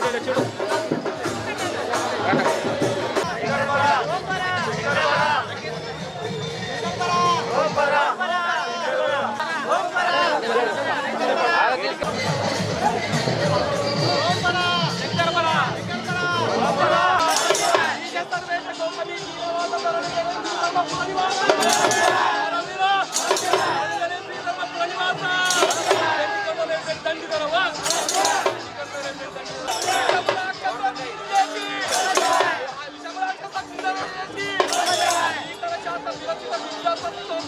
对对对就是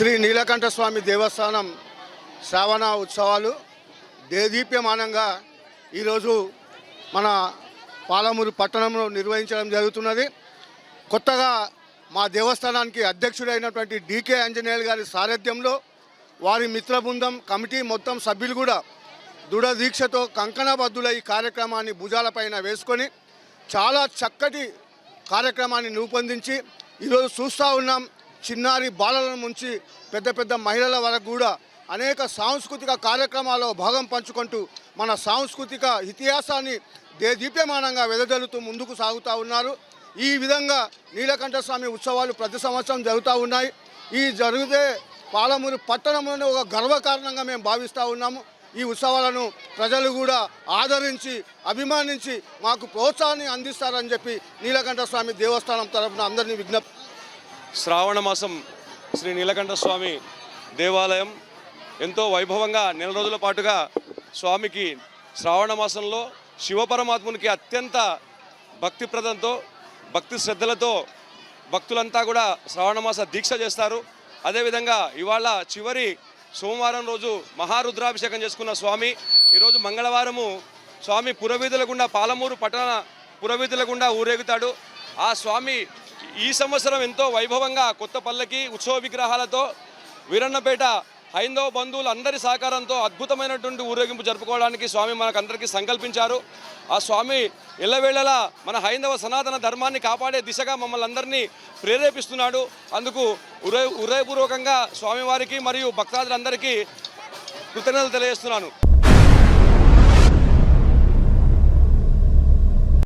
శ్రీ నీలకంఠ స్వామి దేవస్థానం శ్రావణ ఉత్సవాలు దేదీప్యమానంగా ఈరోజు మన పాలమూరు పట్టణంలో నిర్వహించడం జరుగుతున్నది. కొత్తగా మా దేవస్థానానికి అధ్యక్షుడైనటువంటి డికే ఆంజనేయులు గారి సారథ్యంలో వారి మిత్ర బృందం కమిటీ మొత్తం సభ్యులు కూడా దృఢదీక్షతో కంకణబద్దుల ఈ కార్యక్రమాన్ని భుజాలపైన వేసుకొని చాలా చక్కటి కార్యక్రమాన్ని రూపొందించి ఈరోజు చూస్తూ ఉన్నాం. చిన్నారి బాలల నుంచి పెద్ద పెద్ద మహిళల వరకు కూడా అనేక సాంస్కృతిక కార్యక్రమాల్లో భాగం పంచుకుంటూ మన సాంస్కృతిక ఇతిహాసాన్ని దేదీప్యమానంగా వెదజల్లుతూ ముందుకు సాగుతూ ఉన్నారు. ఈ విధంగా నీలకంఠస్వామి ఉత్సవాలు ప్రతి సంవత్సరం జరుగుతూ ఉన్నాయి. ఈ జరిగితే పాలమూరు పట్టణంలోనే ఒక గర్వకారణంగా మేము భావిస్తూ ఉన్నాము. ఈ ఉత్సవాలను ప్రజలు కూడా ఆదరించి అభిమానించి మాకు ప్రోత్సాహాన్ని అందిస్తారని చెప్పి నీలకంఠ స్వామి దేవస్థానం తరఫున అందరినీ విజ్ఞప్తి శ్రావణ మాసం శ్రీ నీలకంఠ స్వామి దేవాలయం ఎంతో వైభవంగా నెల రోజుల పాటుగా స్వామికి శ్రావణ మాసంలో శివపరమాత్మునికి అత్యంత భక్తిప్రదంతో భక్తి శ్రద్ధలతో భక్తులంతా కూడా శ్రావణమాస దీక్ష చేస్తారు. అదేవిధంగా ఇవాళ చివరి సోమవారం రోజు మహారుద్రాభిషేకం చేసుకున్న స్వామి ఈరోజు మంగళవారము స్వామి పురవీధుల గుండా పాలమూరు పట్టణ పురవీధుల గుండా ఊరేగుతాడు. ఆ స్వామి ఈ సంవత్సరం ఎంతో వైభవంగా కొత్త పల్లకి ఉత్సవ విగ్రహాలతో వీరన్నపేట హైందవ బంధువులు అందరి సహకారంతో అద్భుతమైనటువంటి ఊరేగింపు జరుపుకోవడానికి స్వామి మనకందరికీ సంకల్పించారు. ఆ స్వామి ఎల్లవేళలా మన హైందవ సనాతన ధర్మాన్ని కాపాడే దిశగా మమ్మల్ని అందరినీ ప్రేరేపిస్తున్నాడు. అందుకు ఉరే ఉదయపూర్వకంగా స్వామివారికి మరియు భక్తాదులందరికీ కృతజ్ఞతలు తెలియజేస్తున్నాను.